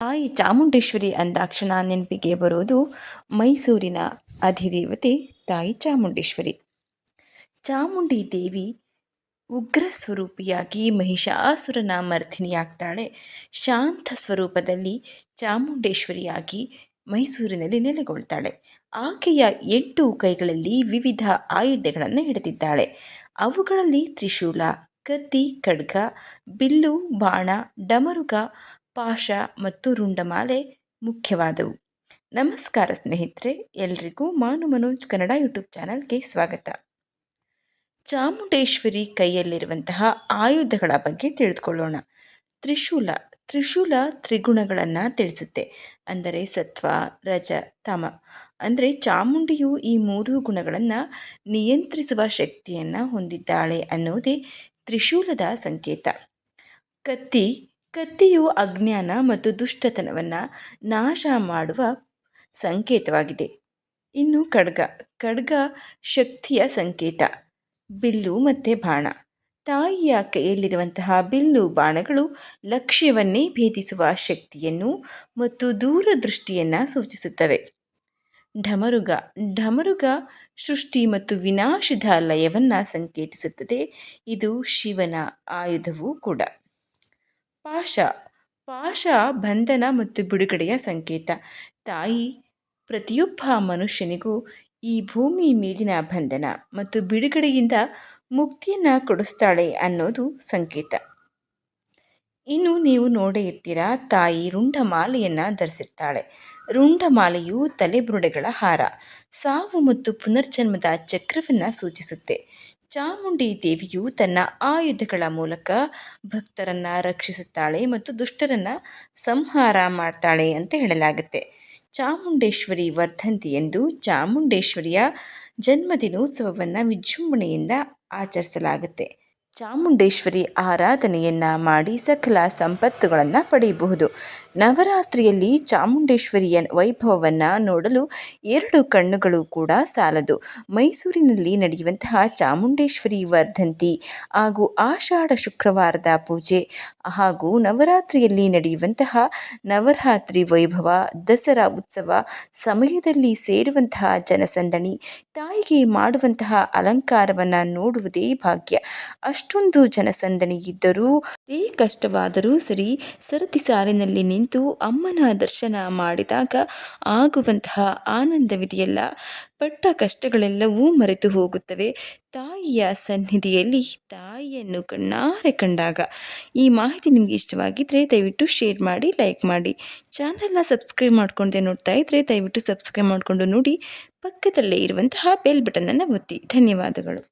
ತಾಯಿ ಚಾಮುಂಡೇಶ್ವರಿ ಅಂದಾಕ್ಷಣ ನೆನಪಿಗೆ ಬರೋದು ಮೈಸೂರಿನ ಅಧಿದೇವತೆ ತಾಯಿ ಚಾಮುಂಡೇಶ್ವರಿ. ಚಾಮುಂಡಿ ದೇವಿ ಉಗ್ರ ಸ್ವರೂಪಿಯಾಗಿ ಮಹಿಷಾಸುರನ ಮರ್ಧಿನಿಯಾಗ್ತಾಳೆ ಶಾಂತ ಸ್ವರೂಪದಲ್ಲಿ ಚಾಮುಂಡೇಶ್ವರಿಯಾಗಿ ಮೈಸೂರಿನಲ್ಲಿ ನೆಲೆಗೊಳ್ತಾಳೆ. ಆಕೆಯ ಎಂಟು ಕೈಗಳಲ್ಲಿ ವಿವಿಧ ಆಯುಧಗಳನ್ನು ಹಿಡಿದಿದ್ದಾಳೆ. ಅವುಗಳಲ್ಲಿ ತ್ರಿಶೂಲ, ಕತ್ತಿ, ಖಡ್ಗ, ಬಿಲ್ಲು, ಬಾಣ, ಡಮರುಗ ಪಾಶ ಮತ್ತು ರುಂಡಮಾಲೆ ಮುಖ್ಯವಾದವು. ನಮಸ್ಕಾರ ಸ್ನೇಹಿತರೆ, ಎಲ್ರಿಗೂ ಮಾನು ಮನೋಜ್ ಕನ್ನಡ ಯೂಟ್ಯೂಬ್ ಚಾನಲ್ಗೆ ಸ್ವಾಗತ. ಚಾಮುಂಡೇಶ್ವರಿ ಕೈಯಲ್ಲಿರುವಂತಹ ಆಯುಧಗಳ ಬಗ್ಗೆ ತಿಳಿದುಕೊಳ್ಳೋಣ. ತ್ರಿಶೂಲ ತ್ರಿಶೂಲ ತ್ರಿಗುಣಗಳನ್ನು ತಿಳಿಸುತ್ತೆ. ಅಂದರೆ ಸತ್ವ, ರಜ, ತಮ. ಅಂದರೆ ಚಾಮುಂಡಿಯು ಈ ಮೂರು ಗುಣಗಳನ್ನು ನಿಯಂತ್ರಿಸುವ ಶಕ್ತಿಯನ್ನು ಹೊಂದಿದ್ದಾಳೆ ಅನ್ನೋದೇ ತ್ರಿಶೂಲದ ಸಂಕೇತ. ಕತ್ತಿ ಕತ್ತಿಯು ಅಜ್ಞಾನ ಮತ್ತು ದುಷ್ಟತನವನ್ನು ನಾಶ ಮಾಡುವ ಸಂಕೇತವಾಗಿದೆ. ಇನ್ನು ಖಡ್ಗ ಖಡ್ಗ ಶಕ್ತಿಯ ಸಂಕೇತ. ಬಿಲ್ಲು ಮತ್ತು ಬಾಣ. ತಾಯಿಯ ಕೈಯಲ್ಲಿರುವಂತಹ ಬಿಲ್ಲು ಬಾಣಗಳು ಲಕ್ಷ್ಯವನ್ನೇ ಭೇದಿಸುವ ಶಕ್ತಿಯನ್ನು ಮತ್ತು ದೂರದೃಷ್ಟಿಯನ್ನು ಸೂಚಿಸುತ್ತವೆ. ಢಮರುಗ ಢಮರುಗ ಸೃಷ್ಟಿ ಮತ್ತು ವಿನಾಶದ ಲಯವನ್ನು ಸಂಕೇತಿಸುತ್ತದೆ. ಇದು ಶಿವನ ಆಯುಧವೂ ಕೂಡ. ಪಾಶ ಪಾಶ ಬಂಧನ ಮತ್ತು ಬಿಡುಗಡೆಯ ಸಂಕೇತ. ತಾಯಿ, ಪ್ರತಿಯೊಬ್ಬ ಮನುಷ್ಯನಿಗೂ ಈ ಭೂಮಿ ಮೇಲಿನ ಬಂಧನ ಮತ್ತು ಬಿಡುಗಡೆಯಿಂದ ಮುಕ್ತಿಯನ್ನು ಕೊಡಿಸ್ತಾಳೆ ಅನ್ನೋದು ಸಂಕೇತ. ಇನ್ನು ನೀವು ನೋಡೇ ಇರ್ತೀರಾ ತಾಯಿ ರುಂಡಮಾಲೆಯನ್ನು ಧರಿಸಿರ್ತಾಳೆ. ರುಂಡಮಾಲೆಯು ತಲೆಬುರುಡೆಗಳ ಹಾರ. ಸಾವು ಮತ್ತು ಪುನರ್ಜನ್ಮದ ಚಕ್ರವನ್ನು ಸೂಚಿಸುತ್ತೆ. ಚಾಮುಂಡಿ ದೇವಿಯು ತನ್ನ ಆಯುಧಗಳ ಮೂಲಕ ಭಕ್ತರನ್ನು ರಕ್ಷಿಸುತ್ತಾಳೆ ಮತ್ತು ದುಷ್ಟರನ್ನು ಸಂಹಾರ ಮಾಡ್ತಾಳೆ ಅಂತ ಹೇಳಲಾಗುತ್ತೆ. ಚಾಮುಂಡೇಶ್ವರಿ ವರ್ಧಂತಿ ಎಂದು ಚಾಮುಂಡೇಶ್ವರಿಯ ಜನ್ಮದಿನೋತ್ಸವವನ್ನು ವಿಜೃಂಭಣೆಯಿಂದ ಆಚರಿಸಲಾಗುತ್ತೆ. ಚಾಮುಂಡೇಶ್ವರಿ ಆರಾಧನೆಯನ್ನು ಮಾಡಿ ಸಕಲ ಸಂಪತ್ತುಗಳನ್ನು ಪಡೆಯಬಹುದು. ನವರಾತ್ರಿಯಲ್ಲಿ ಚಾಮುಂಡೇಶ್ವರಿಯ ವೈಭವವನ್ನು ನೋಡಲು ಎರಡು ಕಣ್ಣುಗಳು ಕೂಡ ಸಾಲದು. ಮೈಸೂರಿನಲ್ಲಿ ನಡೆಯುವಂತಹ ಚಾಮುಂಡೇಶ್ವರಿ ವರ್ಧಂತಿ ಹಾಗೂ ಆಷಾಢ ಶುಕ್ರವಾರದ ಪೂಜೆ ಹಾಗೂ ನವರಾತ್ರಿಯಲ್ಲಿ ನಡೆಯುವಂತಹ ನವರಾತ್ರಿ ವೈಭವ, ದಸರಾ ಉತ್ಸವ, ಸಮಯದಲ್ಲಿ ಸೇರುವಂತಹ ಜನಸಂದಣಿ, ತಾಯಿಗೆ ಮಾಡುವಂತಹ ಅಲಂಕಾರವನ್ನು ನೋಡುವುದೇ ಭಾಗ್ಯ. ಅಷ್ಟೊಂದು ಜನಸಂದಣಿ ಇದ್ದರೂ ಏ ಕಷ್ಟವಾದರೂ ಸರಿ ಸರತಿ ಸಾಲಿನಲ್ಲಿ ನಿಂತು ಅಮ್ಮನ ದರ್ಶನ ಮಾಡಿದಾಗ ಆಗುವಂತಹ ಆನಂದವಿದೆಯಲ್ಲ. ಪಟ್ಟ ಕಷ್ಟಗಳೆಲ್ಲವೂ ಮರೆತು ಹೋಗುತ್ತವೆ. ತಾಯಿಯ ಸನ್ನಿಧಿಯಲ್ಲಿ ತಾಯಿಯನ್ನು ಕಣ್ಣಾರೆ ಕಂಡಾಗ. ಈ ಮಾಹಿತಿ ನಿಮಗೆ ಇಷ್ಟವಾಗಿದ್ದರೆ ದಯವಿಟ್ಟು ಶೇರ್ ಮಾಡಿ, ಲೈಕ್ ಮಾಡಿ. ಚಾನಲ್ನ ಸಬ್ಸ್ಕ್ರೈಬ್ ಮಾಡ್ಕೊಂಡೆ ನೋಡ್ತಾ ಇದ್ದರೆ ದಯವಿಟ್ಟು ಸಬ್ಸ್ಕ್ರೈಬ್ ಮಾಡಿಕೊಂಡು ನೋಡಿ. ಪಕ್ಕದಲ್ಲೇ ಇರುವಂತಹ ಬೆಲ್ ಬಟನನ್ನು ಒತ್ತಿ. ಧನ್ಯವಾದಗಳು.